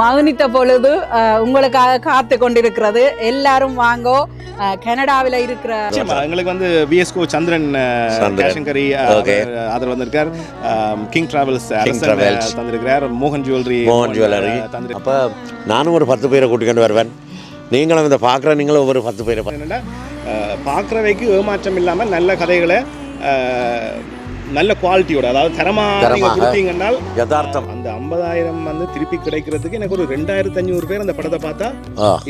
மகனித்த பொழுது உங்களுக்காக காத்து கொண்டிருக்கிறது. எல்லாரும் வாங்கோ கனடாவில் இருக்கிற எங்களுக்கு வந்து விஎஸ்கோ சந்திரன். கேஷங்கரி. அதில் வந்திருக்கார். King travels. தந்திருக்கிறார். மோகன் ஜுவல்லரி மோகன் ஜுவல்லரி அப்போ நானும் ஒரு பத்து பேரை கூட்டிக்கொண்டு வருவேன். நீங்களும் இந்த பார்க்குற நீங்களும் ஒரு பத்து பேரை பார்க்குறவைக்கு ஏமாற்றம் இல்லாமல் நல்ல கதைகளை நல்ல குவாலிட்டியோட அதாவது தரமாக. கொடுத்தீங்கன்னால் யதார்த்தம். அந்த ஐம்பதாயிரம் வந்து திருப்பி கிடைக்கிறதுக்கு எனக்கு ஒரு ரெண்டாயிரத்தி அஞ்சூறு பேர் அந்த படத்தை பார்த்தா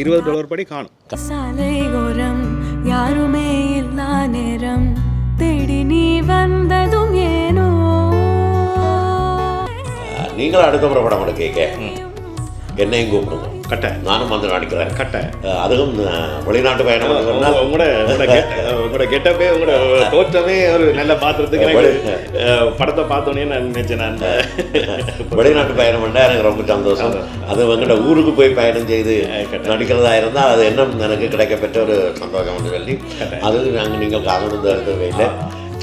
இருபது டாலர் படி காணும். சாலையோரம் யாருமே இல்லா நேரம் தேடி நீ வந்ததும் ஏனோ. நீங்களும் அடுத்த முறை படம் எடுக்க என்னையும் கூப்பிடுங்க. கட்டை நானும் வந்து நடிக்கிறேன் கட்டை அதுவும் வெளிநாட்டு பயணம் உங்களோட உங்களோட கெட்டப்பே உங்களோட தோற்றமே ஒரு நல்ல பாத்திரத்துக்கு படத்தை பார்த்தோன்னே நான் நினைச்சேன் நான். வெளிநாட்டு பயணம் பண்ணால் எனக்கு ரொம்ப சந்தோஷம். அது எங்கிட்ட ஊருக்கு போய் பயணம் செய்து நடிக்கிறதா இருந்தால் அது என்ன எனக்கு கிடைக்கப்பெற்ற ஒரு சந்தோஷம் சொல்லி அது நாங்கள் நீங்கள் காரணம் எடுத்தவே இல்லை.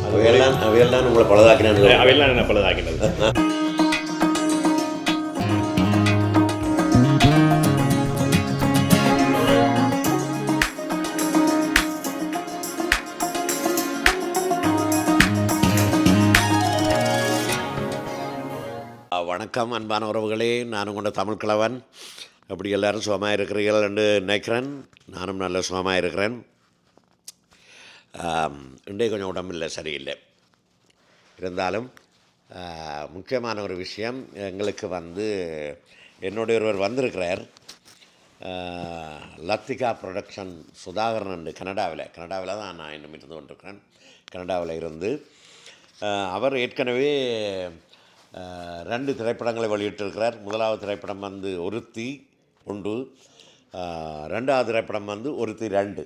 அவையெல்லாம் அவையெல்லாம் உங்களை பலதாக்கினான்னு அவையெல்லாம் என்ன பழுதாக்கினது. வணக்கம் அன்பான உறவுகளே. நான் உங்களோட தமிழ் கிழவன். அப்படி எல்லாரும் சுகமாக இருக்கிறீர்கள் என்று நினைக்கிறேன். நானும் நல்ல சுகமாக இருக்கிறேன். இன்றைக்கு கொஞ்சம் உடம்பில்லை சரியில்லை. இருந்தாலும் முக்கியமான ஒரு விஷயம் எங்களுக்கு வந்து என்னுடைய ஒருவர் வந்திருக்கிறார். லத்திகா ப்ரொடக்ஷன் சுதாகரன் கனடாவில். கனடாவில் தான் நான் இன்னும் இருந்து கொண்டிருக்கிறேன். கனடாவில் இருந்து அவர் ஏற்கனவே ரெண்டு திரைப்படங்களை வெளியிட்டிருக்கிறார். முதலாவது திரைப்படம் வந்து ஒருத்தி ஒன்று. ரெண்டாவது திரைப்படம் வந்து ஒருத்தி ரெண்டு.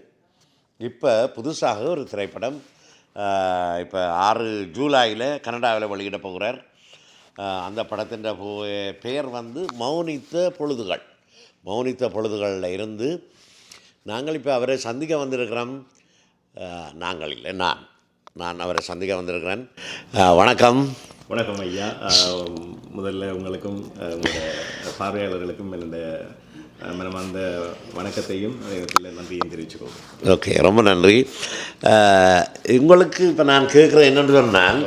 இப்போ புதுசாக ஒரு திரைப்படம் இப்போ ஆறு ஜூலையில் கனடாவில் வெளியிட போகிறார். அந்த படத்தின் பெயர் வந்து மௌனித்த பொழுதுகள். மௌனித்த பொழுதுகளில் இருந்து நாங்கள் இப்போ அவரை சந்திக்க வந்திருக்கிறோம். நாங்கள் இல்லை நான். நான் அவரை சந்திக்க வந்திருக்கிறேன். வணக்கம். வணக்கம் ஐயா. முதல்ல உங்களுக்கும் பார்வையாளர்களுக்கும் என்னுடைய மனமார்ந்த வணக்கத்தையும் அதே நன்றியையும் தெரிவிச்சுக்கோங்க. ஓகே ரொம்ப நன்றி. உங்களுக்கு இப்போ நான் கேட்குறேன் என்னென்னு சொன்னால்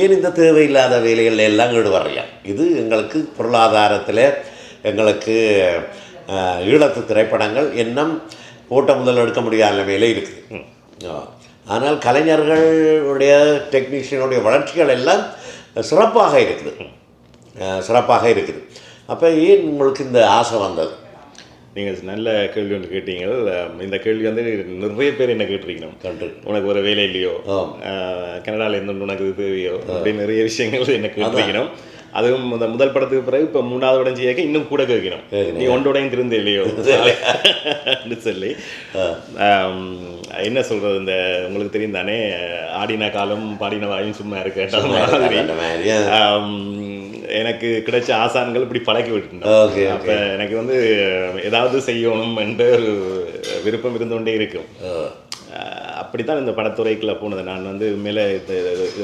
ஏன் இந்த தேவையில்லாத வேலைகள் எல்லாம் ஈடுபடுறியா இது எங்களுக்கு பொருளாதாரத்தில் எங்களுக்கு ஈழத்து திரைப்படங்கள் இன்னும் போட்ட முதல் எடுக்க முடியாத நிலையில் இருக்குது. ஆனால் கலைஞர்களுடைய டெக்னீஷியனுடைய வளர்ச்சிகள் எல்லாம் சிறப்பாக இருக்குது. சிறப்பாக இருக்குது. அப்போ ஏன் உங்களுக்கு இந்த ஆசை வந்தது? நீங்கள் நல்ல கேள்வி ஒன்று கேட்டீங்க அஹ், இந்த கேள்வி வந்து நிறைய பேர் என்ன கேட்டிருக்கணும்? உனக்கு ஒரு வேலை இல்லையோ. கனடாவில் இருந்து உனக்கு இது தேவையோ? அப்படின்னு நிறைய விஷயங்கள் என்ன கேட்டிருக்கணும். அதுவும் முத முதல் படத்துக்கு பிறகு இப்போ மூணாவது படம் செய்யக்க இன்னும் கூட கேட்கணும். நீ ஒன்றோடையும் திருந்த இல்லையோ? சொல்லி. என்ன சொல்றது இந்த உங்களுக்கு தெரியும் தானே ஆடின காலம் பாடின வாயும் சும்மா இருக்க மாதிரி. எனக்கு கிடைச்ச ஆசான்கள் இப்படி பழக்கி okay. அப்ப எனக்கு வந்து ஏதாவது செய்யணும் என்ற ஒரு விருப்பம் இருந்து கொண்டே இருக்கும் அப்படித்தான் இந்த படத்துறைக்குள்ள போனது. நான் வந்து மேலே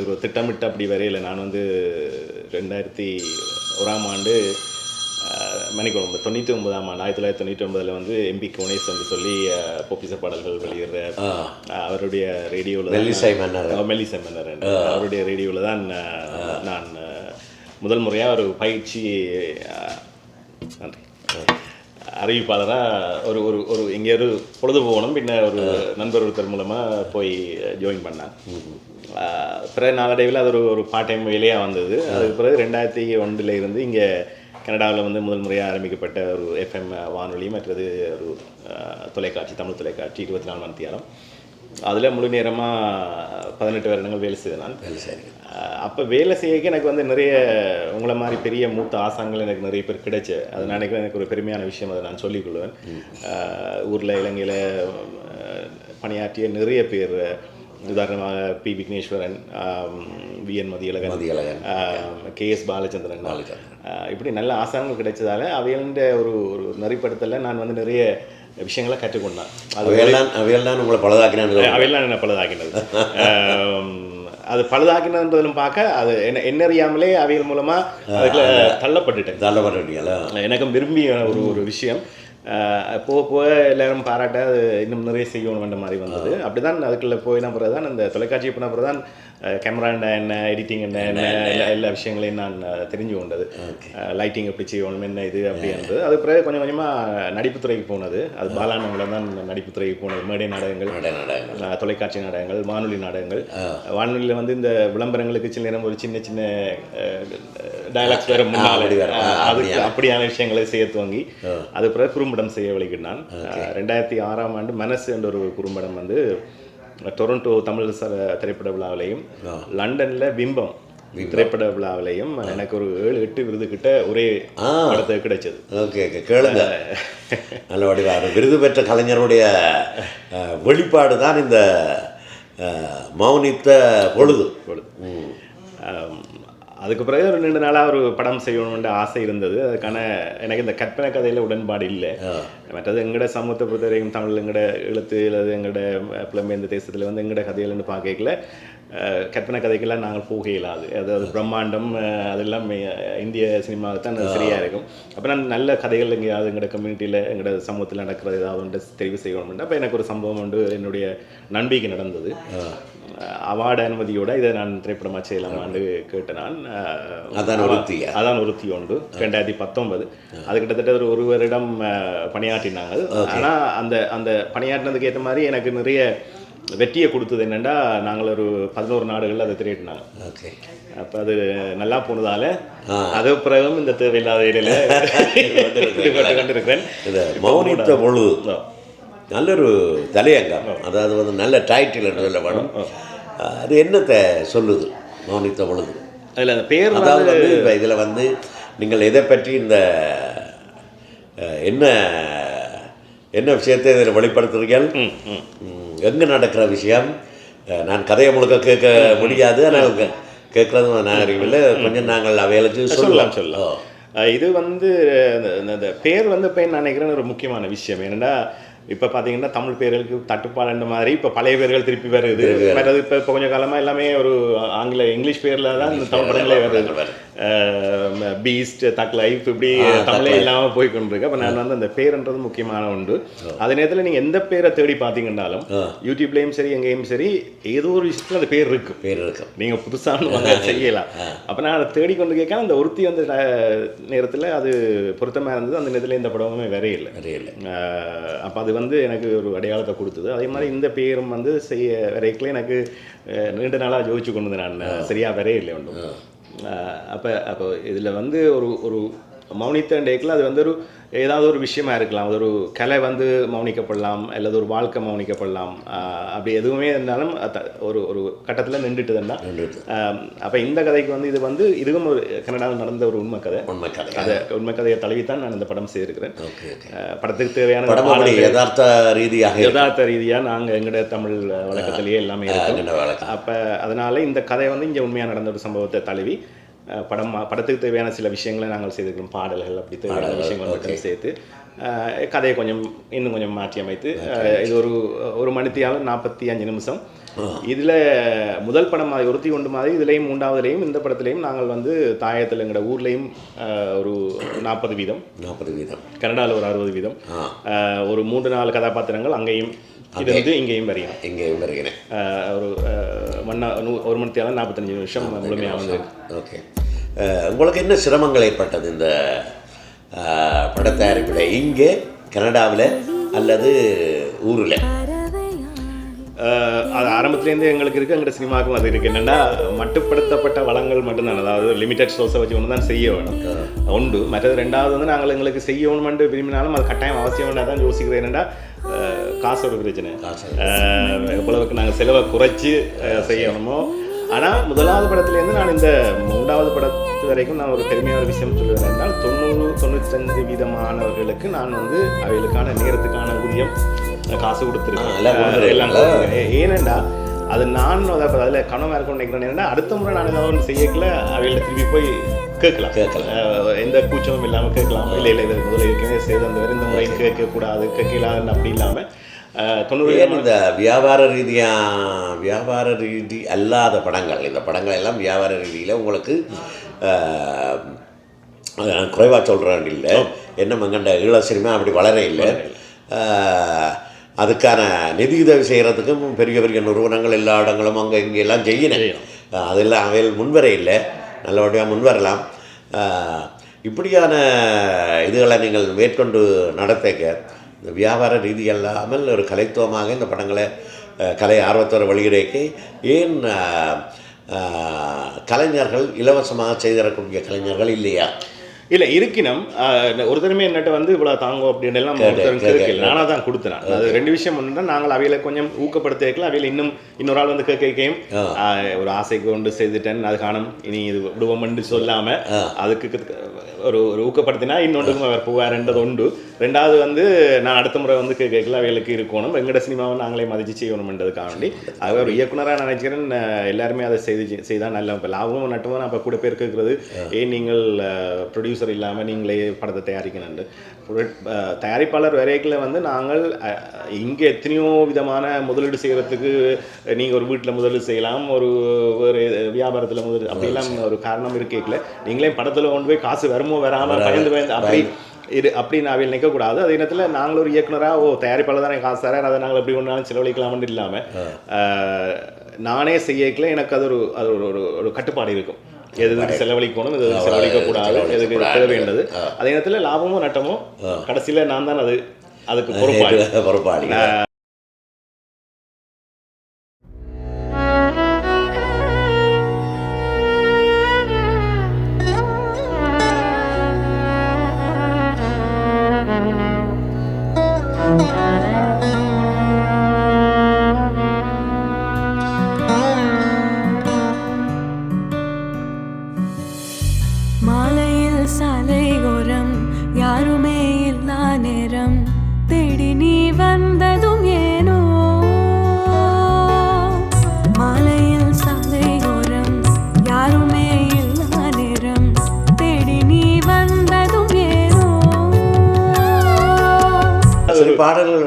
ஒரு திட்டமிட்டு அப்படி வரையில நான் வந்து ரெண்டாயிரத்தி ஓராம் ஆண்டு மணிக்குழம்பு. தொண்ணூற்றி ஒன்பதாம் ஆண்டு ஆயிரத்தி தொள்ளாயிரத்தி தொண்ணூற்றி ஒன்பதில் வந்து எம்பி கோனேஸ் என்று சொல்லி பொப்பிச பாடல்கள் வெளியிடுற அவருடைய ரேடியோவில் மெல்லிசை மன்னர். மெல்லிசை மன்னர் என்று. அவருடைய ரேடியோவில் தான் நான் முதல் முறையாக ஒரு பயிற்சி நன்றி. அறிவிப்பாளராக ஒரு ஒரு ஒரு எங்கே ஒரு பொழுது போகணும் பின்ன ஒரு நண்பர் ஒருத்தர் மூலமாக போய் ஜாயின் பண்ணேன். பிறகு நாளடைவில் அது ஒரு ஒரு பார்ட் டைம் வேலையாக வந்தது. அதுக்கு பிறகு ரெண்டாயிரத்தி ஒன்றில் இருந்து இங்கே கனடாவில் வந்து முதல் முறையாக ஆரம்பிக்கப்பட்ட ஒரு எஃப்எம் வானொலி மற்றது ஒரு தொலைக்காட்சி தமிழ் தொலைக்காட்சி இருபத்தி நாலு மணி நேரம். அதில் முழு நேரமாக பதினெட்டு வருடங்கள் வேலை செய்தேன் நான். வேலை சரி அப்போ வேலை செய்யக்க எனக்கு வந்து நிறைய உங்களை மாதிரி பெரிய மூத்த ஆசான்கள் எனக்கு நிறைய பேர் கிடைச்சு அது நினைக்கிறேன் எனக்கு ஒரு பெருமையான விஷயம் அதை நான் சொல்லிக்கொள்வேன் ஊரில் இலங்கையில் பணியாற்றிய நிறைய பேர் உதாரணமாக P Vigneswaran V N Mathiyazhagan Mathiyazhagan. K S Balachandran. இப்படி நல்ல ஆசான்கள் கிடைச்சதால அவைகளின் ஒரு ஒரு நெறிப்படுத்தல நான் வந்து நிறைய விஷயங்களை கற்றுக்கொண்டேன். அது அவையெல்லாம் அவையெல்லாம் உங்களை பலதாக்கினான்னு அவையெல்லாம் என்ன பழுதாக்கினது. அது பழுதாக்கினதுன்றதும் பார்க்க அது என்ன என்ன அறியாமலே அவைகள் மூலமா அதுக்குள்ள தள்ளப்பட்டுட்டேன். தள்ளப்பட்டீங்களா எனக்கும் விரும்பிய ஒரு ஒரு விஷயம். போக போக எல்லாரும் பாராட்ட அது இன்னும் நிறைய செய்யணும் மாதிரி வந்தது. அப்படிதான் அதுக்குள்ள போயின பிறகு தான் அந்த தொலைக்காட்சி போன பிறகு தான் கேமரா என்ன எடிட்டிங் என்ன என்ன எல்லா எல்லா விஷயங்களையும் நான் தெரிஞ்சு கொண்டது. லைட்டிங் எப்படி செய்யணும் என்ன இது அப்படின்றது அது பிறகு கொஞ்சம் கொஞ்சமாக நடிப்புத்துறைக்கு போனது. அது பாலானவங்கள தான் நடிப்புத்துறைக்கு போனது. மேடை நாடகங்கள் தொலைக்காட்சி நாடகங்கள் வானொலி நாடகங்கள். வானொலியில் வந்து இந்த விளம்பரங்களுக்கு சில நேரம் ஒரு சின்ன சின்ன டயலாக்ஸ் வேற அப்படி ஆ, அதுக்கு அப்படியான விஷயங்களை செய்ய துவங்கி. அது பிறகு குறும்படம் செய்ய வழிகிட்டான் ரெண்டாயிரத்தி ஆறாம் ஆண்டு மனசு என்ற ஒரு குறும்படம் வந்து டொரண்டோ தமிழ் திரைப்பட விழாவிலையும் லண்டன்ல பிம்பம் திரைப்பட விழாவிலையும் எனக்கு ஒரு ஏழு எட்டு விருது கிட்ட ஒரே ஆ. படத்துக்கு கிடைச்சது. Okay okay. கேளுங்க. நல்ல வடிவாக விருது பெற்ற கலைஞருடைய வெளிப்பாடு தான் இந்த மௌனித்த பொழுது. பொழுது. அதுக்கு பிறகு ஒரு ரெண்டு நாளாக ஒரு படம் செய்யணும்னு ஆசை இருந்தது. அதுக்கான எனக்கு இந்த கற்பனை கதையில் உடன்பாடு இல்லை. மற்றது எங்கட சமூகத்தை பொறுத்த வரைக்கும் தமிழ் எங்கட எழுத்து அல்லது எங்கட புலம்பெயர்ந்த தேசத்தில் வந்து எங்கட கதைகள்னு பார்க்கல கற்பனை கதைக்கெல்லாம் நாங்கள் போக இயலாது அதாவது பிரம்மாண்டம் அதெல்லாம் இந்திய சினிமாவுக்கு தான் சரியாக இருக்கும். அப்போ நான் நல்ல கதைகள் எங்கேயாவது எங்கட கம்யூனிட்டியில் எங்கட சமூகத்தில் நடக்கிறது ஏதாவது ஒன்று தெரிவு செய்யணும்னு. அப்போ எனக்கு ஒரு சம்பவம் உண்டு. என்னுடைய நண்பிக்கு நடந்தது. அவார்டு அனுமதியோட இதை நான் திரைப்படமாக செய்யலாமான்னு கேட்டேன் நான் அதான் ஒருத்தியா? அதான் ஒருத்தி உண்டு. ரெண்டாயிரத்தி பத்தொன்பது. அது கிட்டத்தட்ட ஒரு ஒரு வருடம் பணியாற்றினாங்க ஆனால் அந்த அந்த பணியாற்றினதுக்கு ஏற்ற மாதிரி எனக்கு நிறைய வெற்றியை கொடுத்தது என்னென்னா நாங்கள் ஒரு பதினோரு நாடுகளில் அதை திரையிட்டினாங்க. ஓகே. அப்போ அது நல்லா போனதால அது பிறகும் இந்த தேவையில்லாத இடையில கொண்டிருக்கிறேன். மௌனித்த பொழுது. நல்லொரு தலையங்கம். அதாவது வந்து நல்ல டைட்டில் என்று சொல்ல வேணும். அது என்னத்தை சொல்லுது மௌனித்த பொழுது? அதில் அந்த பேர் அதாவது வந்து இப்போ இதில் வந்து நீங்கள் எதை பற்றி இந்த என்ன என்ன விஷயத்தை இதில் வெளிப்படுத்துறீர்கள் எங்கே நடக்கிற விஷயம்? நான் கதையை முழுக்க கேட்க முடியாது. ஆனால் கேட்குறதும் நாகரிகம் இல்லை கொஞ்சம் நாங்கள் அவைகளுக்கு சொல்லலாம் சொல்லலாம். இது வந்து அந்த பேர் வந்து இப்போ நான் நினைக்கிறேன் ஒரு முக்கியமான விஷயம். என்னன்னா இப்போ பார்த்தீங்கன்னா தமிழ் பேர்களுக்கு தட்டுப்பாடுன்ற மாதிரி இப்போ பழைய பேர்கள் திருப்பி வருது. மற்றது இப்போ இப்போ கொஞ்சம் காலமாக எல்லாமே ஒரு ஆங்கில இங்கிலீஷ் பேரில் தான் இந்த தமிழ் படங்களே வருது. பீஸ்ட் தக் லைஃப் இப்படி தமிழே இல்லாமல் போய் கொண்டிருக்கு. அப்போ நான் வந்து அந்த பேருன்றது முக்கியமான உண்டு. அதே நேரத்தில் நீங்கள் எந்த பேரை தேடி பார்த்தீங்கன்னாலும் யூடியூப்லேயும் சரி எங்கேயும் சரி ஏதோ ஒரு விஷயத்தில் அந்த பேர் இருக்கு. பேர் இருக்கும் நீங்கள் புதுசாக வந்து செய்யலாம் அப்போ நான் அதை தேடிக்கொண்டு கேட்க அந்த ஒருத்தி வந்து நேரத்தில் அது பொருத்தமாக இருந்தது. அந்த நேரத்தில் இந்த படமுமே வரையில்லை தெரியல அப்போ அது வந்து எனக்கு ஒரு அடையாளத்தை கொடுத்தது. அதே மாதிரி இந்த பேரும் வந்து செய்ய வரைக்கல எனக்கு நீண்ட நாளாக ஜோதிச்சு கொண்டு நான். சரியாக வரையில்லை ஒன்றும். அப்போ அப்போ இதில் வந்து ஒரு ஒரு மௌனித்த டேக்கில் அது வந்து ஒரு ஏதாவது ஒரு விஷயமா இருக்கலாம். அது ஒரு கலை வந்து மௌனிக்கப்படலாம் அல்லது ஒரு வாழ்க்கை மௌனிக்கப்படலாம். அப்படி எதுவுமே இருந்தாலும் ஒரு ஒரு கட்டத்தில் நின்றுட்டுதுன்னா அப்போ இந்த கதைக்கு வந்து இது வந்து இதுவும் ஒரு கனடாவில் நடந்த ஒரு உண்மை கதை. உண்மை கதை. அதை உண்மை கதையை தழுவித்தான் நான் இந்த படம் செய்திருக்கிறேன். படத்துக்கு தேவையான யதார்த்த ரீதியாக. யதார்த்த ரீதியாக நாங்கள் எங்கட தமிழ் வழக்கத்திலேயே எல்லாமே இருக்கும். அப்போ அதனால இந்த கதை வந்து இங்கே உண்மையாக நடந்த ஒரு சம்பவத்தை தழுவி படம் படத்துக்கு தேவையான சில விஷயங்களை நாங்கள் செய்திருக்கிறோம். பாடல்கள் அப்படி தேவையான விஷயங்கள் மட்டும் சேர்த்து. கதையை கொஞ்சம் இன்னும் கொஞ்சம் மாற்றி அமைத்து இது ஒரு ஒரு மணித்தியாலும் நாற்பத்தி அஞ்சு நிமிஷம். இதில் முதல் படம் மாதிரி ஒருத்தி ஒன்று மாதிரி இதுலேயும் மூன்றாவதுலேயும் இந்த படத்துலேயும் நாங்கள் வந்து தாயத்தில் எங்களோட ஊர்லேயும் ஒரு நாற்பது வீதம். நாற்பது வீதம். கனடாவில் ஒரு அறுபது வீதம். ஒரு மூன்று நாலு கதாபாத்திரங்கள் அங்கேயும் இருந்து இங்கேயும் வரையும் இங்கே வருகிறேன். ஒரு மண்ணா ஒரு மணி தேவை நாற்பத்தஞ்சு நிமிஷம். முழுமையாக வந்து ஓகே உங்களுக்கு என்ன சிரமங்கள் ஏற்பட்டது இந்த அஹ், பட தயாரிப்பில் இங்கே கனடாவில் அல்லது ஊரில்? அது ஆரம்பத்துலேருந்து எங்களுக்கு இருக்குது எங்கள்கிட்ட சினிமாவுக்கும் அது இருக்குது என்னென்னா மட்டுப்படுத்தப்பட்ட வளங்கள் மட்டும்தான். அதாவது லிமிடெட் சோர்ஸை வச்சு ஒன்று தான் செய்ய வேணும். உண்டு. மற்றது ரெண்டாவது வந்து நாங்கள் எங்களுக்கு செய்யணுமென்று விரும்பினாலும் அது கட்டாயம் அவசியம் தான் யோசிக்கிறது. என்னென்னா ஒரு பிரச்சனை. எவ்வளவுக்கு நாங்கள் செலவை குறைச்சி செய்யணுமோ ஆனால் முதலாவது படத்துலேருந்து நான் இந்த மூன்றாவது படத்து வரைக்கும் நான் ஒரு பெருமையான ஒரு விஷயம் சொல்லுவேன் என்றால் தொண்ணூறு தொண்ணூத்தஞ்சு வீதமானவர்களுக்கு நான் வந்து அவைகளுக்கான நேரத்துக்கான ஊதியம் காசு கொடுத்துருக்கேன்? எல்லாம். ஏனெண்டா அது நான் அதை அதில் கனவாக இருக்கும்னு நினைக்கிறேன் என்னன்னா அடுத்த முறை நான் ஏதாவது ஒன்று செய்யக்கல அவைகள்ட்ட திருப்பி போய் கேட்கலாம் கேட்கலாம். எந்த கூச்சமும் இல்லாமல் கேட்கலாம் இல்லை இல்லை இது முதல்ல ஏற்கனவே செய்து அந்த இந்த முறை கேட்கக்கூடாது கேட்கலான்னு அப்படி இல்லாமல் தொண்ணூறு இந்த வியாபார ரீதியாக வியாபார ரீதி அல்லாத படங்கள் இந்த படங்கள் எல்லாம் வியாபார ரீதியில் உங்களுக்கு குறைவாக சொல்கிறேன் இல்லை. என்ன மங்கண்ட ஈழ சினிமா அப்படி வளர இல்லை. அதுக்கான நிதியுதவி செய்கிறதுக்கும் பெரிய பெரிய நிறுவனங்கள் எல்லா இடங்களும் அங்கே இங்கே எல்லாம் ஆஹ், அதெல்லாம் அவையில் முன்வர இல்லை. நல்லபடியாக முன்வரலாம். இப்படியான இதுகளை நீங்கள் மேற்கொண்டு நடத்தக்க இந்த வியாபார ரீதி அல்லாமல் ஒரு கலைத்துவமாக இந்த படங்களை கலை ஆர்வத்தோட வெளியிடக்கு ஏன் கலைஞர்கள் இலவசமாக செய்திடக்கூடிய கலைஞர்கள் இல்லையா? இல்லை இருக்கினம் ஒரு தடவை என்னட்ட வந்து இவ்வளோ தாங்கோ அப்படின்னு எல்லாம். கேட்கல. நானாக தான் கொடுத்தேன். அது ரெண்டு விஷயம் ஒன்றுனா நாங்கள் அவையில கொஞ்சம் ஊக்கப்படுத்த வைக்கல அவையில இன்னும் இன்னொரு ஆள் வந்து கேட்கையும். ஒரு ஆசைக்கு கொண்டு செய்துட்டேன். அது காணும் இனி இது விடுவோம்னு சொல்லாமல் ஆ. அதுக்கு ஒரு ஒரு ஊக்கப்படுத்தினா இன்னொன்றுக்கும் அவர் போவார்ன்றது உண்டு. ரெண்டாவது வந்து நான் அடுத்த முறை வந்து கேட்கல அவைகளுக்கு இருக்கணும். எங்கட சினிமாவை நாங்களே மதிச்சு செய்யணும்ன்றதுக்காக வேண்டி அது ஒரு இயக்குனராக நினைக்கிறேன் எல்லாருமே அதை செய்து செய்தால் நல்ல இப்போ லாபமும் நட்டமும் நான் இப்போ கூட பேர் கேட்குறது. ஏன் நீங்கள் ப்ரொடியூசர் இல்லாமல் நீங்களே படத்தை அஹ், தயாரிப்பாளர் வரைக்கில் வந்து நாங்கள் இங்கே எத்தனையோ விதமான முதலீடு செய்கிறதுக்கு நீங்கள் ஒரு வீட்டில் முதலீடு செய்யலாம் ஒரு ஒரு வியாபாரத்தில் முதலீடு அப்படிலாம் ஒரு காரணம் இருக்கேக்கல. நீங்களே படத்தில் கொண்டு போய் காசு வருமோ வராமல் பயந்து பயந்து அப்படி இது அப்படி நான் அவையில் நிற்கக்கூடாது அதே நேரத்தில் நாங்கள் ஒரு இயக்குனராக ஓ தயாரிப்பாளர் தானே காசு தரேன் அதை நாங்கள் எப்படி ஒன்றாலும் செலவழிக்கலாம்னு இல்லாமல் நானே செய்யக்கல எனக்கு அது ஒரு அது ஒரு ஒரு கட்டுப்பாடு இருக்கும். எதுக்கு செலவழிக்கணும் எது எதுக்கு செலவழிக்கக்கூடாது எதுக்கு தேவைன்றது அதே நேரத்தில் லாபமோ நட்டமோ கடைசியில் நான் தான் அது அதுக்கு பொறுப்பாளி. பொறுப்பாளி.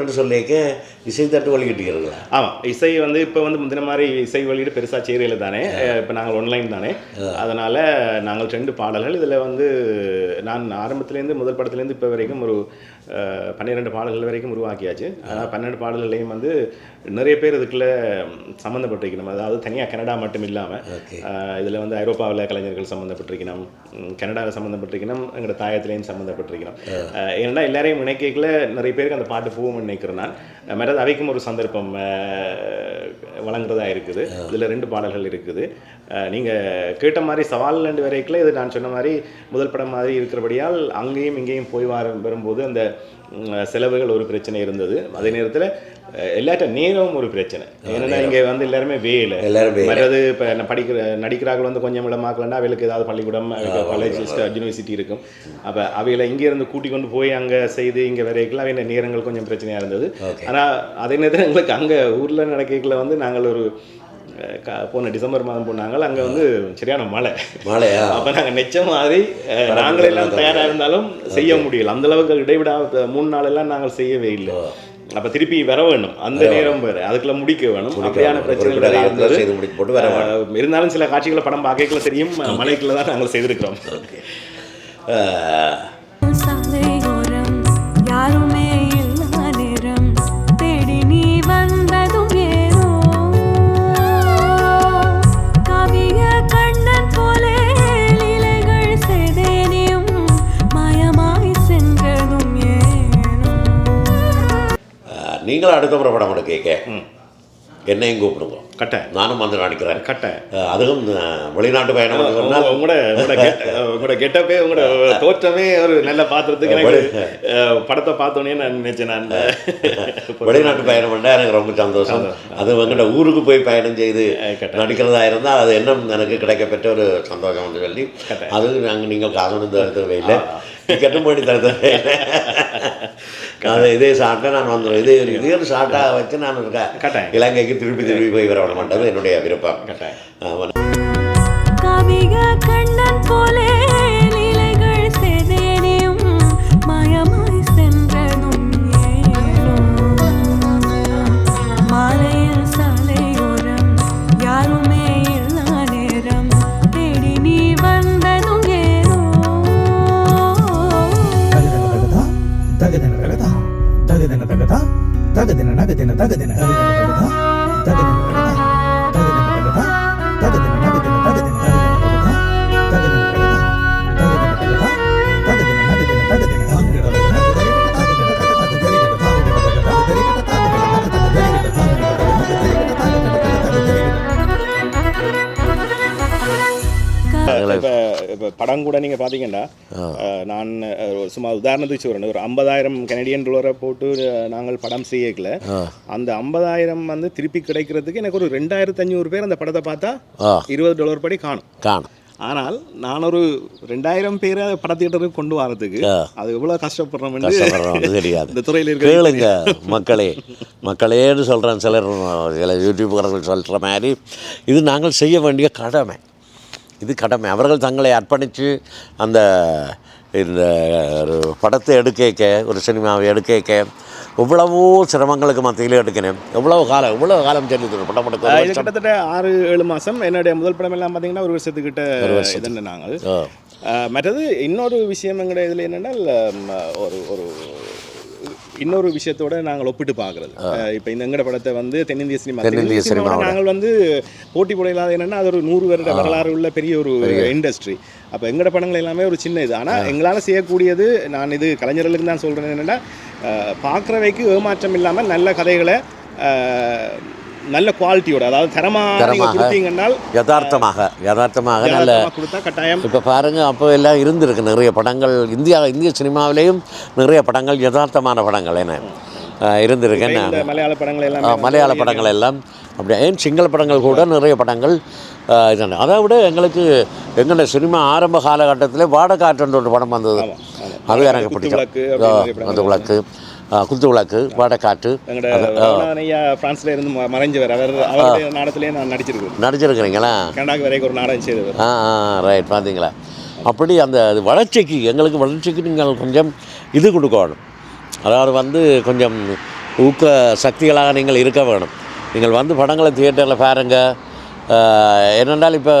என்று சொல்லிக்க இசை தட்டு வெளியிட்டுக்கிறீங்களா ஆமாம் இசை வந்து இப்போ வந்து முந்தின மாதிரி இசை வெளியீடு பெருசாக சேரியல தானே இப்போ நாங்கள் ஒன்லைன் தானே. அதனால் நாங்கள் ரெண்டு பாடல்கள் இதில் வந்து நான் ஆரம்பத்துலேருந்து முதல் படத்துலேருந்து இப்போ வரைக்கும் ஒரு பன்னிரெண்டு பாடல்கள் வரைக்கும் உருவாக்கியாச்சு. ஆனால் பன்னெண்டு பாடல்களையும் வந்து நிறைய பேர் இதுக்குள்ள சம்மந்தப்பட்டிருக்கணும். அதாவது தனியாக கனடா மட்டும் இல்லாமல் இதில் வந்து ஐரோப்பாவில் கலைஞர்கள் சம்மந்தப்பட்டிருக்கணும். கனடாவில் சம்மந்தப்பட்டிருக்கணும். எங்களோட தாயத்திலையும் சம்மந்தப்பட்டிருக்கணும். ஏன்னா எல்லாரையும் நினைக்கல நிறைய பேருக்கு அந்த பாட்டு போகும் நினைக்கிறேன் நான். மற்றது அவைக்கும் ஒரு சந்தர்ப்பம். இருக்குது. இதில் ரெண்டு பாடல்கள் இருக்குது. நீங்கள் கேட்ட மாதிரி சவால் ரெண்டு வரைக்கில் இது நான் சொன்ன மாதிரி முதல் படம் மாதிரி இருக்கிறபடியால் அங்கேயும் இங்கேயும் போய் வர வரும்போது அந்த செலவுகள் ஒரு பிரச்சனை இருந்தது. அதே நேரத்தில் எல்லாட்ட நேரமும் ஒரு பிரச்சனை. ஏன்னா இங்கே வந்து எல்லாருமே வேலை. எல்லாரும். மற்றது இப்போ படிக்கிற நடிக்கிறார்கள் வந்து கொஞ்சம் இடமாக்கலன்னா அவளுக்கு ஏதாவது பள்ளிக்கூடம் காலேஜ் யூனிவர்சிட்டி இருக்கும். அப்போ அவைகளை இங்கே இருந்து கூட்டி கொண்டு போய் அங்கே செய்து இங்கே வரைக்கும் அவைய நேரங்கள் கொஞ்சம் பிரச்சனையாக இருந்தது. ஆனால் அதே நேரத்தில் எங்களுக்கு அங்கே ஊரில் நடக்கல வந்து நாங்கள் ஒரு போன டிசம்பர் மாதம் போனாங்க. அங்கே வந்து சரியான மழை. மாலையா அப்போ நாங்கள் நெச்ச மாதிரி அஹ், நாங்கள் எல்லாம் தயாராக இருந்தாலும் செய்ய முடியல. அந்த அளவுக்கு இடைவிடா மூணு நாள் எல்லாம் நாங்கள் செய்யவே இல்லை. அப்போ திருப்பி வர வேணும். அந்த நேரம் வேறு. அதுக்குள்ள முடிக்க வேணும். அப்படியான வேணும். பிரச்சனைகள் செய்து முடித்து போட்டு வர அஹ், இருந்தாலும் சில காட்சிகளை படம் பார்க்கல தெரியும். மலைக்குள்ள தான் நாங்கள் செய்திருக்கிறோம். யாருமே நீங்களும் அடுத்த முறை படம் எடுக்க கேட்க. என்னையும் கூப்பிடுங்க. கட்டை. நானும் வந்து நடிக்கிறேன் கட்டை. அதுவும் வெளிநாட்டு பயணம் சொன்னால் உங்களோட உங்களோட கெட்டப்பே உங்களோட தோற்றமே ஒரு நல்ல பாத்திரத்துக்கு படத்தை பார்த்தோன்னே நான் நினைச்சேன் நான். வெளிநாட்டு பயணம் பண்ணால் எனக்கு ரொம்ப சந்தோஷம். அது எங்கள்கிட்ட ஊருக்கு போய் பயணம் செய்து நடிக்கிறதா இருந்தால் அது இன்னும் எனக்கு கிடைக்கப்பெற்ற ஒரு சந்தோஷம்னு சொல்லி அது நாங்கள் நீங்கள் காசு தரவே தரவே இல்லை அது இதே ஷார்ட்டாக நான் வந்துடுவேன் இதே ஒரு இதே ஒரு ஷார்ட்டாக வச்சு நான் இருக்கேன். இலங்கைக்கு திருப்பி திருப்பி போய் வர மாட்டது என்னுடைய விருப்பம். கட்டாயம். கண்ணன் போலே だけでなだけなだけな。い இப்போ இப்போ படம் கூட நீங்கள் பார்த்தீங்கன்னா நான் சும்மா உதாரணத்துக்கு சொல்கிறேன் ஒரு ஐம்பதாயிரம் கனடியன் டாலரை போட்டு நாங்கள் படம் செய்யக்கல. அந்த ஐம்பதாயிரம் வந்து திருப்பி கிடைக்கிறதுக்கு எனக்கு ஒரு ரெண்டாயிரத்தி அஞ்சூறு பேர் அந்த படத்தை பார்த்தா இருபது டாலர் படி காணும். காணும். ஆனால் நான் ஒரு ரெண்டாயிரம் பேரை படத்தியேட்டருக்கு கொண்டு வரதுக்கு. அது எவ்வளோ கஷ்டப்படுறோம் தெரியாது. இந்த துறையில் இருக்கிற கேளுங்க மக்களே. மக்களேன்னு சொல்கிறேன் சிலர் சில யூடியூப்காரர்கள் சொல்கிற மாதிரி இது நாங்கள் செய்ய வேண்டிய கடமை. இது கடமை. அவர்கள் தங்களை அர்ப்பணித்து அந்த இந்த ஒரு படத்தை எடுக்க ஒரு சினிமாவை எடுக்க எவ்வளவோ சிரமங்களுக்கு மத்தியில் எடுக்கணும் எவ்வளவு காலம் எவ்வளவு காலம் தெரியுது படம் எடுக்க? ஒரு வருஷம். கிட்டத்தட்ட ஆறு ஏழு மாதம் என்னுடைய முதல் படம் எல்லாம் பார்த்தீங்கன்னா ஒரு வருஷத்துக்கிட்ட இதுன்னு நாங்கள். ஆ. அஹ், மற்றது இன்னொரு விஷயம் எங்கட இதில் என்னென்னா ஒரு ஒரு இன்னொரு விஷயத்தோட நாங்கள் ஒப்பிட்டு பார்க்குறது. இப்போ இந்த எங்கட படத்தை வந்து தென்னிந்திய சினிமா தென்னிந்திய சினிமாவோட. நாங்கள் வந்து போட்டி போட இல்லாத என்னென்னா அது ஒரு நூறு வருட வரலாறு உள்ள பெரிய ஒரு இண்டஸ்ட்ரி அப்போ எங்கட படங்கள் எல்லாமே ஒரு சின்ன இது. ஆனால் எங்களால் செய்யக்கூடியது நான் இது கலைஞர்களுக்கு தான் சொல்கிறேன் என்னென்னா பார்க்குறவைக்கு ஏமாற்றம் இல்லாமல் நல்ல கதைகளை நல்ல குவாலிட்டியோட அதாவது தரமாக யதார்த்தமாக யதார்த்தமாக நல்ல கொடுத்தா கட்டாயம். இப்போ பாருங்க அப்போ எல்லாம் இருந்திருக்கு நிறைய படங்கள். இந்தியா இந்திய சினிமாவிலேயும் நிறைய படங்கள் யதார்த்தமான படங்கள் என்ன இருந்திருக்கு என்ன? மலையாள படங்கள் எல்லாம் மலையாள படங்கள் எல்லாம் அப்படி ஏன் சிங்கள படங்கள் கூட நிறைய படங்கள் இதான அதை விட எங்களுக்கு எங்களோட சினிமா ஆரம்ப காலகட்டத்தில் வாடகாற்றுன்ற ஒரு படம் வந்தது. அது எனக்கு பிடிக்கும் அந்த விளக்கு குத்து விளக்கு வாடகாற்று எங்களோட ரகுநாதன் ஐயா பிரான்ஸ்ல இருந்து மறைஞ்சவர் அவர் அவருடைய நாடகத்திலேயே நான் நடிச்சிருக்கேன் நடிச்சிருக்கிறீங்களா? கனடாக்கு வரைக்கும் ஒரு நாடகம் செய்தவர். ஆ ரைட் பார்த்தீங்களா அப்படி அந்த வளர்ச்சிக்கு எங்களுக்கு வளர்ச்சிக்கு நீங்கள் கொஞ்சம் இது கொடுக்கணும். அதாவது வந்து கொஞ்சம் ஊக்க சக்திகளாக நீங்கள் இருக்க வேணும். நீங்கள் வந்து படங்களை தியேட்டரில் பாருங்க. என்னென்றால் இப்போ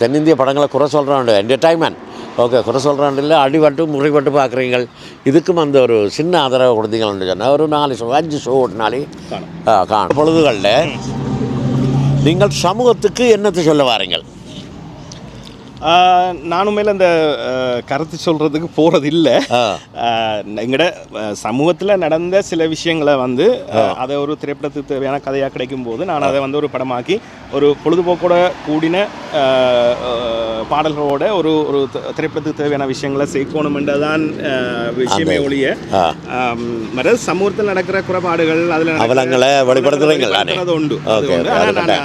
தென்னிந்திய படங்களை குறை சொல்கிறாண்டு என்டர்டைன்மெண்ட் ஓகே குறை சொல்கிறாண்டு இல்லை அடிபட்டு முறைப்பட்டு பார்க்குறீங்க இதுக்கும் அந்த ஒரு சின்ன ஆதரவு கொடுத்தீங்கன்னு சொன்னால் ஒரு நாலு ஷோ அஞ்சு ஷோ ஓட்டினாலே காணும். பொழுதுகளில் நீங்கள் சமூகத்துக்கு என்னத்தை சொல்ல வாரீங்கள்? நானும் மேல அந்த கருத்து சொல்றதுக்கு போறது இல்ல எங்கட சமூகத்துல நடந்த சில விஷயங்களை வந்து அதை ஒரு திரைப்படத்துக்கு தேவையான கதையா கிடைக்கும் போது நான் அதை வந்து ஒரு படமாக்கி ஒரு பொழுதுபோக்கோட கூடின பாடல்களோட ஒரு ஒரு திரைப்படத்துக்கு தேவையான விஷயங்களை சேர்க்கணுமென்றதான் விஷயமே ஒழிய மற்ற சமூகத்தில் நடக்கிற குறைபாடுகள் அதுல அவலங்களை வெளிப்படுத்துறீங்க தானே? வெளிப்படுத்துறது உண்டு. அது உண்டு.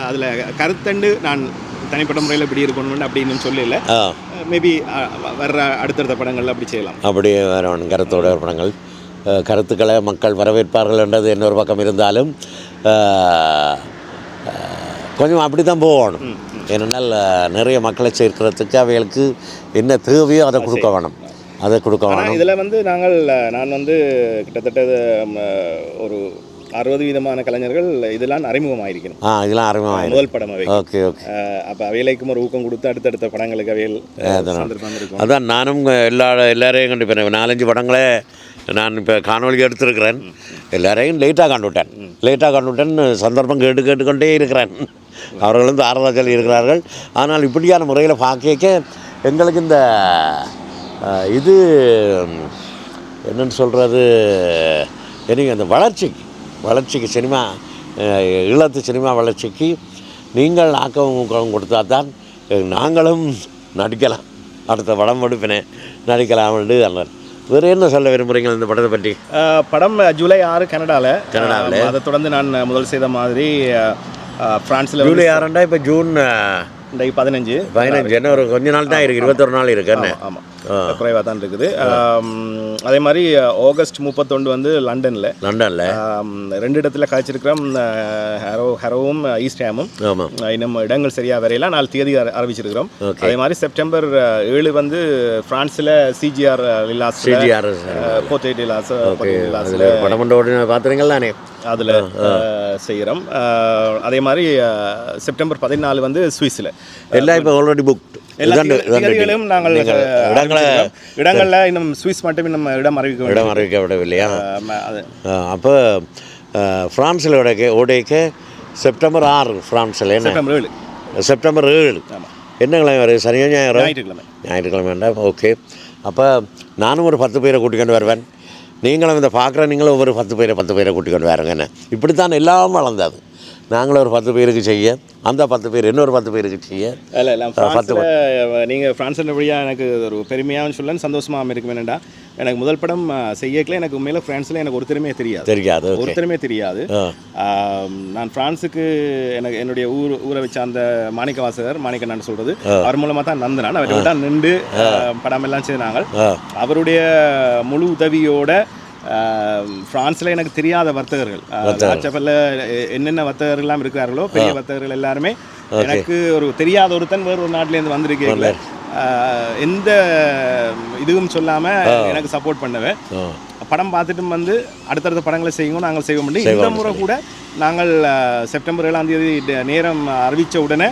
அதுல கருத்தண்டு நான் தனிப்பட்ட முறையில் இப்படி இருக்கணும் அப்படின்னு சொல்லல. மேபி வர்ற அடுத்தடுத்த படங்கள்ல அப்படி செய்யலாம். அப்படி வேற கருத்தோட படங்கள். கருத்துக்களை மக்கள் வரவேற்பார்கள் என்றது இன்னொரு பக்கம் இருந்தாலும் கொஞ்சம் அப்படி தான் போகணும் ஏனென்றால் நிறைய மக்களை சேர்க்கிறதுக்கு அவைகளுக்கு என்ன தேவையோ அதை கொடுக்க வேணும். அதை கொடுக்க வேணும். இதுல வந்து நாங்கள் நான் வந்து கிட்டத்தட்ட ஒரு அறுபது விதமான கலைஞர்கள் இதெல்லாம் அறிமுகமாயிருக்கணும். ஆ இதெல்லாம் அறிமுகமாயிடும் முதல் படம் அவை. Okay okay. அப்ப அவைகளுக்கும் ஒரு ஊக்கம் கொடுத்து அடுத்தடுத்த படங்களுக்கு இருக்கும் அதான் நானும் எல்லா எல்லாரையும் கண்டு இப்போ நாலஞ்சு படங்களே நான் இப்போ காணொளி எடுத்திருக்கிறேன். எல்லாரையும் லேட்டாக கண்டுவிட்டேன். லேட்டாக கண்டுவிட்டேன் சந்தர்ப்பம் கேட்டு கேட்டுக்கொண்டே இருக்கிறேன். அவர்களும் ஆறுதல் இருக்கிறார்கள். ஆனால் இப்படியான முறையில் பார்க்க எங்களுக்கு இந்த இது என்னன்னு சொல்கிறது எனக்கு அந்த வளர்ச்சிக்கு வளர்ச்சிக்கு சினிமா ஈழத்து சினிமா வளர்ச்சிக்கு நீங்கள் ஊக்கவும் கொடுத்தா தான் நாங்களும் நடிக்கலாம். அடுத்த படம் எடுப்பினேன் நடிக்கலாம் அண்ணன் வேறு என்ன சொல்ல விரும்புகிறீங்க இந்த படத்தை பற்றி? படம் ஜூலை ஆறு கனடால. அஹ், அதை தொடர்ந்து நான் முதல் செய்த மாதிரி அஹ், அஹ், பிரான்ஸ்ல ஜூலை ஆறாண்டா இப்போ ஜூன் இன்றைக்கு பதினஞ்சு. பதினஞ்சு என்ன ஒரு கொஞ்ச நாள் தான் இருக்குது இருபத்தொரு நாள் இருக்கு என்ன? ஆமாம் குறைவாக தான் இருக்குது. அதே மாதிரி ஆகஸ்ட் முப்பத்தொண்டு வந்து லண்டனில். லண்டனில்? ரெண்டு இடத்துல காய்ச்சிருக்கிறோம் ஹெரோ ஹெரோவும் ஈஸ்ட் ஹேமும் ஆமாம் இன்னும் இடங்கள் சரியாக வரையில நாலு தேதி அறிவிச்சிருக்கிறோம். Okay. அதே மாதிரி செப்டம்பர் ஏழு வந்து ஃப்ரான்ஸில் சிஜிஆர் லிலாஸ் சிஜிஆர் போத்தே லிலாஸ் அதில் படம் அதில் செய்கிறோம். அதே மாதிரி செப்டம்பர் பதினாலு வந்து சுவிஸில். எல்லாம் இப்போ ஆல்ரெடி புக் எல்லா திகதிகளும் நாங்கள் இடங்களை. இடங்கள்ல இன்னும் சுவிஸ் மட்டும் இன்னும் இடம் அறிவிக்க. இடம் அறிவிக்கப்படவில்லையா? அப்போ ஃப்ரான்ஸில் உடைக்க உடைக்க செப்டம்பர் ஆறு ஃப்ரான்ஸில் என்ன? செப்டம்பர் ஏழு. செப்டம்பர் ஏழு. என்ன கிழமை வருது சனியோ ஞாயிறோ? ஞாயிற்றுக்கிழமை. ஞாயிற்றுக்கிழமை வேண்டாம் ஓகே. அப்போ நானும் ஒரு பத்து பேரை கூட்டிக்கொண்டு வருவேன். நீங்களும் இந்த பார்க்குற நீங்களும் ஒவ்வொரு பத்து பேரை பத்து பேரை கூட்டிக்கொண்டு வரங்க இப்படித்தான் எல்லாம் வளர்ந்தது. நாங்களும் ஒரு பத்து பேருக்கு செய்ய அந்த பத்து பேர் இன்னொரு பத்து பேருக்கு செய்ய. இல்லை இல்லை பத்து நீங்கள் ஃப்ரான்ஸில் வழியாக எனக்கு ஒரு பெருமையாகவும் சொல்லணும் சந்தோஷமாகவும் இருக்கும் என்னடா எனக்கு முதல் படம் செய்யக்கல எனக்கு உண்மையில ஃப்ரான்ஸில் எனக்கு ஒருத்தருமே தெரியாது. தெரியாது ஒருத்தருமே தெரியாது. நான் பிரான்ஸுக்கு எனக்கு என்னுடைய ஊர் ஊரை வச்ச அந்த மாணிக்க வாசகர் மாணிக்கண்ணன் சொல்றது அவர் மூலமா தான் நந்தனான். அவர் தான் நின்று படம் எல்லாம் செய்தாங்க அவருடைய முழு உதவியோட ஆம், பிரான்ஸ்ல எனக்கு தெரியாத வர்த்தகர்கள். வாட்ஸ்அப்பில் என்னென்ன வர்த்தகர்கள்லாம் இருக்கிறார்களோ பெரிய வர்த்தகர்கள் எல்லாருமே எனக்கு ஒரு தெரியாத ஒருத்தன் வேறு ஒரு நாட்டிலேருந்து வந்திருக்கீங்கள எந்த இதுவும் சொல்லாம எனக்கு சப்போர்ட் பண்ணவே ஆ. படம் பார்த்துட்டு வந்து அடுத்தடுத்த படங்களை செய்யுங்க நாங்கள் செய்ய முடியும் இந்த முறை கூட நாங்கள் செப்டம்பர் ஏழாம் தேதி நேரம் அறிவித்த உடனே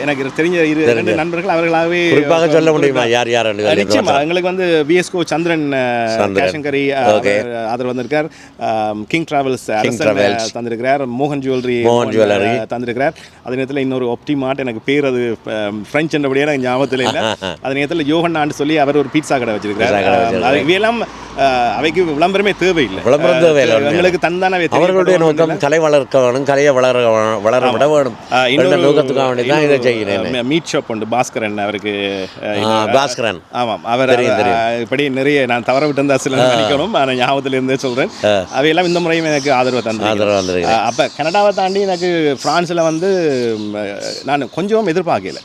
எனக்கு தெரிஞ்ச இரு ரெண்டு நண்பர்கள் அவர்களாகவே குறிப்பாக சொல்ல முடியுமா? யார் யார் நிச்சயமா. எங்களுக்கு வந்து விஎஸ்கோ சந்திரன். கேஷங்கரி. ஆதரவு வந்திருக்கார் கிங் டிராவல்ஸ் தந்திருக்கிறார். மோகன் ஜுவல்லரி மோகன் jewelry. தந்திருக்கிறார். அதே நேரத்தில் இன்னொரு ஒப்டிமார்ட் எனக்கு பேர் அது அஹ், பிரெஞ்சு என்றபடியே எனக்கு ஞாபகத்தில் இல்லை. அதே நேரத்தில் யோகன்னான்னு சொல்லி அவர் ஒரு பீட்சா கடை வச்சிருக்கிறார். இவையெல்லாம் அவைக்கு விளம்பரமே தேவையில்லை. விளம்பரம் தேவையில்லை. எங்களுக்கு தந்தானவே அவர்களுடைய நோக்கம் கலை வளர்க்க வேணும் கலையை வளர வளர விட வேணும். இன்னொரு நோக்கத்துக்காக வேண்டி தான் இதை செய்கிறேன். மீட் ஷாப் உண்டு. பாஸ்கரன் அவருக்கு பாஸ்கரன். ஆமாம். அவர் இப்படி நிறைய நான் தவற விட்டு சில நினைக்கணும் ஆனால் ஞாபகத்தில் இருந்தே சொல்கிறேன் அவையெல்லாம் இந்த முறையும் எனக்கு ஆதரவு தந்து ஆதரவு அப்போ கனடாவை தாண்டி எனக்கு ஃப்ரான்ஸில் வந்து நான் கொஞ்சம் எதிர்பார்க்கல.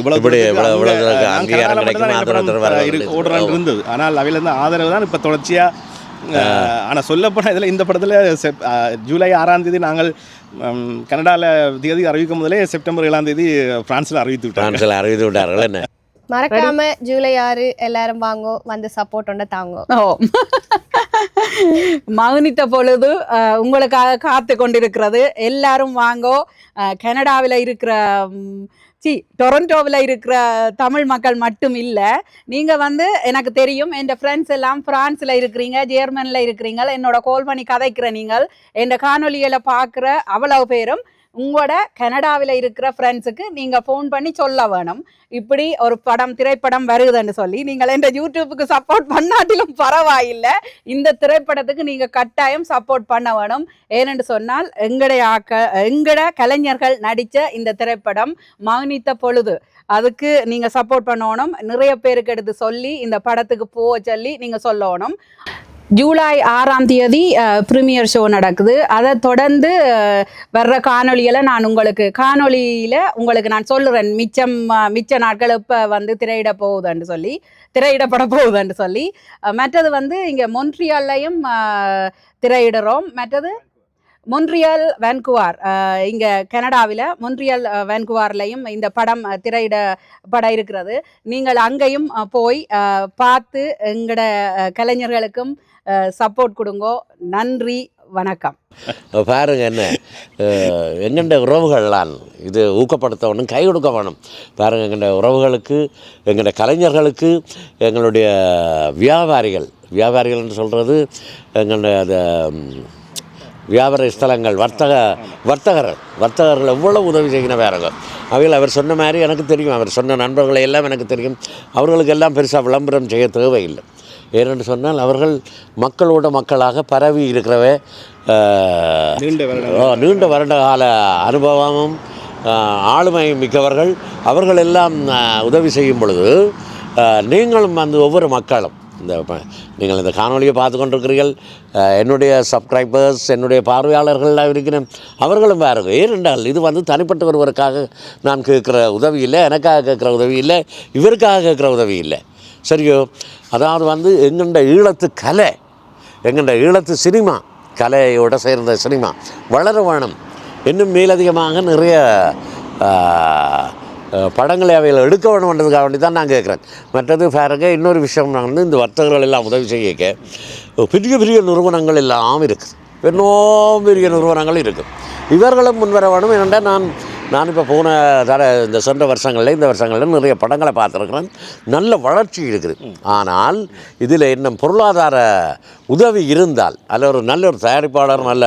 இவ்வளவு நான் ஆதரவு இருந்தது. ஆனால் அவையில இருந்து ஆதரவு தான் இப்போ தொடர்ச்சியாக ஆனால் சொல்லப்போனால் இதில் இந்த படத்தில் ஜூலை ஆறாம் தேதி நாங்கள் ம், கனடால தேதி அறிவிக்கும் முதலே செப்டம்பர் ஏழாம் தேதி பிரான்ஸில் அறிவித்து விட்டாங்க. பிரான்ஸில் அறிவித்து விட்டார்கள் என்ன? மறக்காம ஜூலை ஆறு எல்லாரும் வாங்கோ வந்து சப்போர்ட் ஒன்று தாங்கோ. ஓ. மௌனித்த பொழுது உங்களுக்காக காத்து கொண்டிருக்கிறது. எல்லாரும் வாங்கோ கனடாவில் இருக்கிற சி டொரண்டோவில் இருக்கிற தமிழ் மக்கள் மட்டும் இல்லை. நீங்கள் வந்து எனக்கு தெரியும் என் ஃப்ரெண்ட்ஸ் எல்லாம் ஃப்ரான்ஸில் இருக்கிறீங்க ஜெர்மனில் இருக்கிறீங்க என்னோட கோல் பண்ணி கதைக்கிற நீங்கள் என் காணொலிகளை பார்க்குற அவ்வளவு பேரும் உங்களோட கனடாவில் இருக்கிற ஃப்ரெண்ட்ஸுக்கு நீங்கள் ஃபோன் பண்ணி சொல்ல வேணும். இப்படி ஒரு படம் திரைப்படம் வருதுன்னு சொல்லி நீங்கள் இந்த யூடியூப்புக்கு சப்போர்ட் பண்ணாட்டிலும் பரவாயில்லை. இந்த திரைப்படத்துக்கு நீங்கள் கட்டாயம் சப்போர்ட் பண்ண வேணும். ஏனென்று சொன்னால் எங்களுடைய ஆக்க எங்கட கலைஞர்கள் நடித்த இந்த திரைப்படம் மௌனித்த பொழுது அதுக்கு நீங்கள் சப்போர்ட் பண்ணணும். நிறைய பேருக்கு எடுத்து சொல்லி இந்த படத்துக்கு போக சொல்லி நீங்கள் சொல்லணும். ஜூலை ஆறாம் தேதி ப்ரீமியர் ஷோ நடக்குது. அதை தொடர்ந்து வர்ற காணொலியில் நான் உங்களுக்கு காணொலியில் உங்களுக்கு நான் சொல்லுறேன் மிச்சம் மிச்ச நாட்கள் இப்போ வந்து திரையிட போகுதுன்னு சொல்லி திரையிடப்பட போகுதுன்னு சொல்லி. மற்றது வந்து இங்கே மொன்ட்ரியாலையும் திரையிடுறோம். மற்றது மொன்ரியல் வேன்குவார் இங்கே கனடாவில் மொன்றியல் வேன்குவார்லையும் இந்த படம் திரையிட படம் இருக்கிறது. நீங்கள் அங்கேயும் போய் பார்த்து எங்களோட கலைஞர்களுக்கும் சப்போர்ட் கொடுங்கோ. நன்றி வணக்கம். பாருங்க என்ன அஹ், எங்கண்ட உறவுகள்லாம் இது ஊக்கப்படுத்தவனும் கை கொடுக்க வேணும் பாருங்க எங்கண்ட உறவுகளுக்கு எங்கள்ட கலைஞர்களுக்கு எங்களுடைய வியாபாரிகள் வியாபாரிகள்னு சொல்கிறது எங்களுடைய அந்த வியாபார ஸ்தலங்கள் வர்த்தக வர்த்தகர்கள். வர்த்தகர்கள் எவ்வளவு உதவி செய்கிற வேறங்க அவையில் அவர் சொன்ன மாதிரி எனக்கு தெரியும். அவர் சொன்ன நண்பர்களை எல்லாம் எனக்கு தெரியும். அவர்களுக்கு எல்லாம் பெருசாக விளம்பரம் செய்ய தேவையில்லை. ஏனென்று சொன்னால் அவர்கள் மக்களோட மக்களாக பரவி இருக்கிறவே நீண்ட வருட கால அனுபவமும் ஆளுமையும் மிக்கவர்கள். அவர்கள் எல்லாம் உதவி செய்யும் பொழுது நீங்களும் வந்து ஒவ்வொரு மக்களும் இந்த நீங்கள் இந்த காணொலியை பார்த்து கொண்டிருக்கிறீர்கள் என்னுடைய சப்ஸ்கிரைபர்ஸ் என்னுடைய பார்வையாளர்கள்லாம் இருக்கிறேன் அவர்களும் பாருங்க. ஏனென்றால் இது வந்து தனிப்பட்ட ஒருவருக்காக நான் கேட்குற உதவி இல்லை எனக்காக கேட்குற உதவி இல்லை இவருக்காக கேட்குற உதவி இல்லை. சரியோ? அதாவது வந்து எங்கண்ட ஈழத்து கலை எங்கண்ட ஈழத்து சினிமா கலையோட சேர்ந்த சினிமா வளர வேணும் இன்னும் மேலதிகமாக நிறைய படங்களை அவையில் எடுக்க வேணும்ன்றதுக்காக வேண்டி தான் நான் கேட்குறேன். மற்றது பாருங்க இன்னொரு விஷயம் நான் வந்து இந்த வர்த்தகர்கள் எல்லாம் உதவி செய்ய பெரிய பெரிய நிறுவனங்கள் எல்லாம் இருக்குது இன்னும் பெரிய நிறுவனங்கள் இருக்குது இவர்களும் முன்வர வேணும் ஏனென்றால் நான் நான் இப்போ போன தர இந்த சென்ற வருஷங்களில் இந்த வருஷங்களில் நிறைய படங்களை பார்த்துருக்குறேன். நல்ல வளர்ச்சி இருக்குது. ஆனால் இதில் இன்னும் பொருளாதார உதவி இருந்தால் அல்ல ஒரு நல்ல ஒரு தயாரிப்பாளர் நல்ல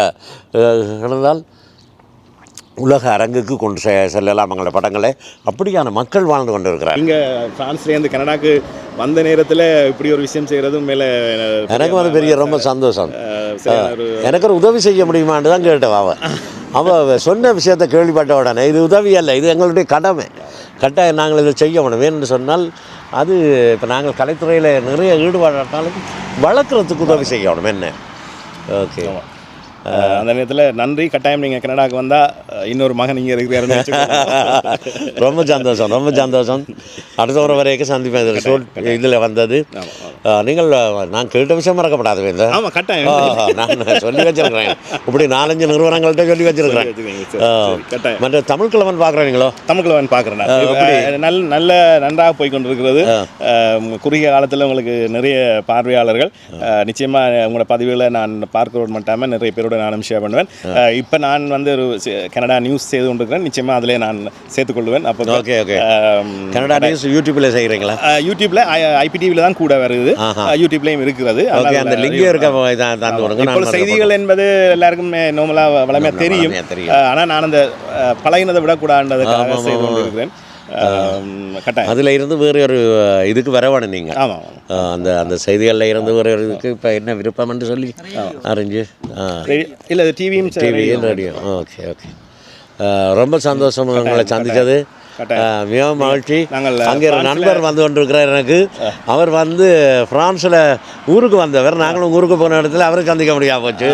இருந்தால் உலக அரங்குக்கு கொண்டு செ செல்லலாம் எங்களை படங்களை. அப்படியான மக்கள் வாழ்ந்து கொண்டு இருக்கிறார் நீங்கள் ஃப்ரான்ஸ்லேருந்து கனடாக்கு வந்த நேரத்தில் இப்படி ஒரு விஷயம் செய்கிறதும் மேலே எனக்கு வந்து பெரிய ரொம்ப சந்தோஷம். எனக்கு ஒரு உதவி செய்ய முடியுமான்னு தான் கேட்டவ அவ. அவ சொன்ன விஷயத்தை கேள்விப்பட்ட உடனே இது உதவி அல்ல இது எங்களுடைய கடமை. கட்டாயம் நாங்கள் இதை செய்ய வேணும். வேணும்னு சொன்னால் அது இப்போ நாங்கள் கலைத்துறையில் நிறைய ஈடுபாடாட்டாலும் வளர்க்குறதுக்கு உதவி செய்யணும் என்ன? ஓகே. அந்த நேரத்தில் நன்றி கட்டாயம் நீங்கள் கனடாக்கு வந்தால் இன்னொரு மகன் இங்கே இருக்கிறாருன்னு. ரொம்ப சந்தோஷம் ரொம்ப சந்தோஷம். அடுத்த ஒரு வரைக்கும் சந்திப்பேன். இதில் இதில் வந்தது. நீங்கள் நான் கேட்ட விஷயம் மறக்கப்படாது ஆமாம் கட்டாயம் நான் சொல்லி வச்சிருக்கிறேன். இப்படி நாலஞ்சு நிறுவனங்கள்ட்ட சொல்லி வச்சிருக்கிறேன். மற்ற தமிழ் கிழவன் பார்க்குறீங்களோ? தமிழ்கிழவன் பார்க்குறேன் ஆ, எப்படி? நல்ல நல்ல நன்றாக போய் கொண்டிருக்கிறது குறுகிய காலத்தில் உங்களுக்கு நிறைய பார்வையாளர்கள். அஹ், நிச்சயமா உங்களோட பதிவுகளை நான் பார்க்கிறது மட்டும் நிறைய பேரோட நானும் ஷேர் பண்ணுவேன். இப்போ நான் வந்து ஒரு கனடா நியூஸ் செய்து கொண்டிருக்கிறேன். நிச்சயமா அதிலே நான் சேர்த்துக்கொள்வேன் அப்போ ஓகே ஓகே. கனடா நியூஸ் யூடியூப்பில் செய்கிறீங்களா யூடியூப்ல ஐபிடிவில தான் கூட வருது. யூடியூப்லயும் இருக்கிறது. ஓகே அந்த லிங்க் இருக்க செய்திகள் என்பது எல்லாருக்கும் நார்மலாக வளமையாக தெரியும். வளமையா தெரியும். அஹ், ஆனா நான் அந்த பழகினதை விடக்கூடாதுன்றதுக்காக செய்து. கொண்டிருக்கிறேன். கட்டாயம். அதில் இருந்து வேறு ஒரு இதுக்கு வர வேணும் நீங்கள் ஆமாம். அந்த அந்த செய்திகளில் இருந்து ஒரு ஒரு இதுக்கு இப்போ என்ன விருப்பம்னு சொல்லி அறிஞ்சு இல்லை டிவியும் டிவியில் ரேடியோ. Okay okay. ரொம்ப சந்தோஷம் உங்களை. ஆ, மிகவும் மகிழ்ச்சி. நாங்கள் அங்கே ஒரு நண்பர் வந்து கொண்டிருக்கிறார் எனக்கு. அவர் வந்து ஃப்ரான்ஸில் ஊருக்கு வந்தவர். நாங்களும் ஊருக்கு போன இடத்துல அவரை சந்திக்க முடியாம போச்சு.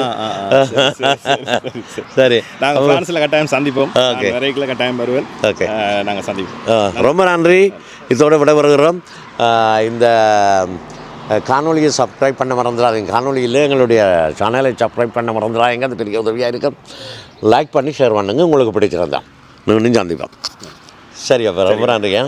சரி நாங்கள் பிரான்ஸில் கட்டாயம் சந்திப்போம். Okay. வரைக்குள்ள கட்டாயம் வருவேன். Okay. நாங்கள் சந்திப்போம். ரொம்ப நன்றி. இதோட விடைபெறுகிறோம் இந்த அ, காணொளியை சப்ஸ்கிரைப் பண்ண மறந்துடாதீங்க. காணொளியில் எங்களுடைய சேனலை சப்ஸ்கிரைப் பண்ண மறந்துடாதீங்க. அது பெரிய உதவியாக இருக்கும். லைக் பண்ணி ஷேர் பண்ணுங்க. உங்களுக்கு பிடிச்சிருந்தா. இன்னும் சந்திப்போம். சரி அப்போ ரொம்ப நன்றிங்க.